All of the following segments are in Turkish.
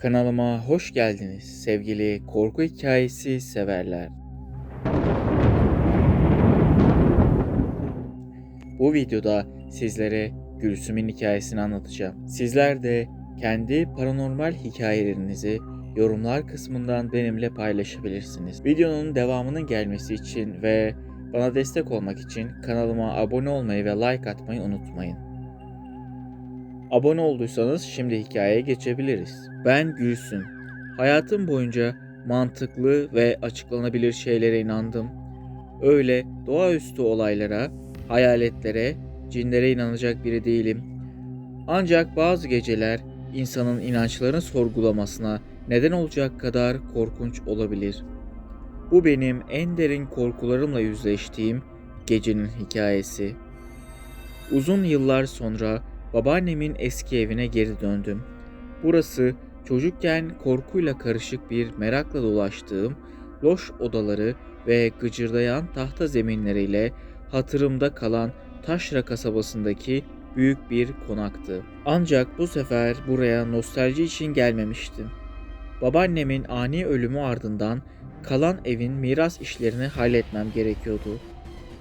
Kanalıma hoş geldiniz sevgili korku hikayesi severler. Bu videoda sizlere Gülsüm'ün hikayesini anlatacağım. Sizler de kendi paranormal hikayelerinizi yorumlar kısmından benimle paylaşabilirsiniz. Videonun devamının gelmesi için ve bana destek olmak için kanalıma abone olmayı ve like atmayı unutmayın. Abone olduysanız şimdi hikayeye geçebiliriz. Ben Gülsüm. Hayatım boyunca mantıklı ve açıklanabilir şeylere inandım. Öyle doğaüstü olaylara, hayaletlere, cinlere inanacak biri değilim. Ancak bazı geceler insanın inançlarını sorgulamasına neden olacak kadar korkunç olabilir. Bu benim en derin korkularımla yüzleştiğim gecenin hikayesi. Uzun yıllar sonra babaannemin eski evine geri döndüm. Burası çocukken korkuyla karışık bir merakla dolaştığım loş odaları ve gıcırdayan tahta zeminleriyle hatırımda kalan Taşra kasabasındaki büyük bir konaktı. Ancak bu sefer buraya nostalji için gelmemiştim. Babaannemin ani ölümü ardından kalan evin miras işlerini halletmem gerekiyordu.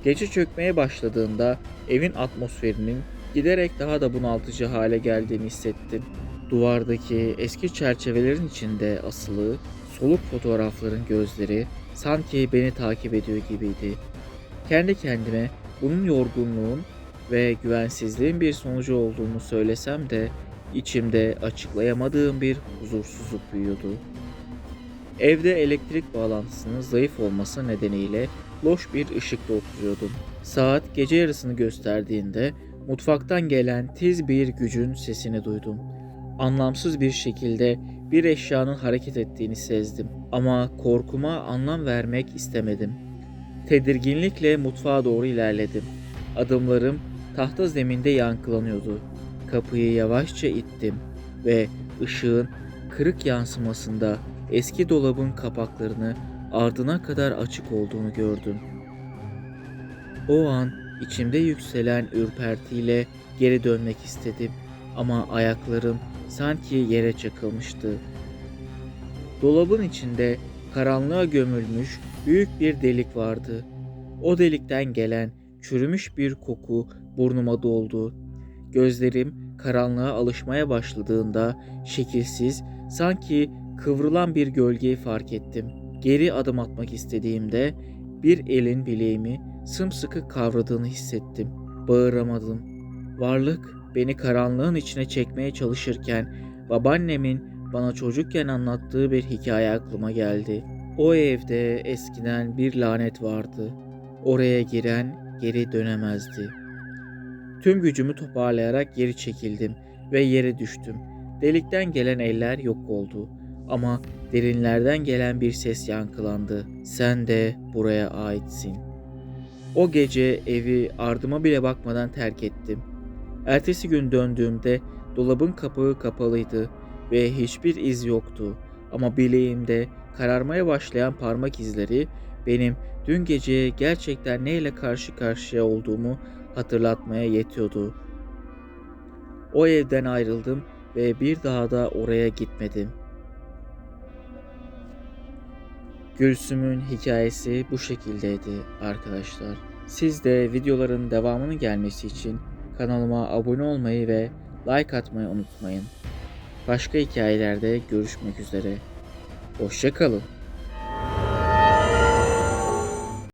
Gece çökmeye başladığında evin atmosferinin giderek daha da bunaltıcı hale geldiğini hissettim. Duvardaki eski çerçevelerin içinde asılı soluk fotoğrafların gözleri sanki beni takip ediyor gibiydi. Kendi kendime bunun yorgunluğun ve güvensizliğin bir sonucu olduğunu söylesem de içimde açıklayamadığım bir huzursuzluk büyüyordu. Evde elektrik bağlantısının zayıf olması nedeniyle loş bir ışıkta oturuyordum. Saat gece yarısını gösterdiğinde mutfaktan gelen tiz bir gücün sesini duydum. Anlamsız bir şekilde bir eşyanın hareket ettiğini sezdim ama korkuma anlam vermek istemedim. Tedirginlikle mutfağa doğru ilerledim. Adımlarım tahta zeminde yankılanıyordu. Kapıyı yavaşça ittim ve ışığın kırık yansımasında eski dolabın kapaklarını ardına kadar açık olduğunu gördüm. O an içimde yükselen ürpertiyle geri dönmek istedim ama ayaklarım sanki yere çakılmıştı. Dolabın içinde karanlığa gömülmüş büyük bir delik vardı. O delikten gelen çürümüş bir koku burnuma doldu. Gözlerim karanlığa alışmaya başladığında şekilsiz, sanki kıvrılan bir gölgeyi fark ettim. Geri adım atmak istediğimde bir elin bileğimi sımsıkı kavradığını hissettim. Bağıramadım. Varlık beni karanlığın içine çekmeye çalışırken babaannemin bana çocukken anlattığı bir hikaye aklıma geldi. O evde eskiden bir lanet vardı. Oraya giren geri dönemezdi. Tüm gücümü toparlayarak geri çekildim ve yere düştüm. Delikten gelen eller yok oldu ama derinlerden gelen bir ses yankılandı. Sen de buraya aitsin. O gece evi ardıma bile bakmadan terk ettim. Ertesi gün döndüğümde dolabın kapağı kapalıydı ve hiçbir iz yoktu. Ama bileğimde kararmaya başlayan parmak izleri benim dün gece gerçekten neyle karşı karşıya olduğumu hatırlatmaya yetiyordu. O evden ayrıldım ve bir daha da oraya gitmedim. Gülsüm'ün hikayesi bu şekildeydi arkadaşlar. Siz de videoların devamının gelmesi için kanalıma abone olmayı ve like atmayı unutmayın. Başka hikayelerde görüşmek üzere. Hoşçakalın.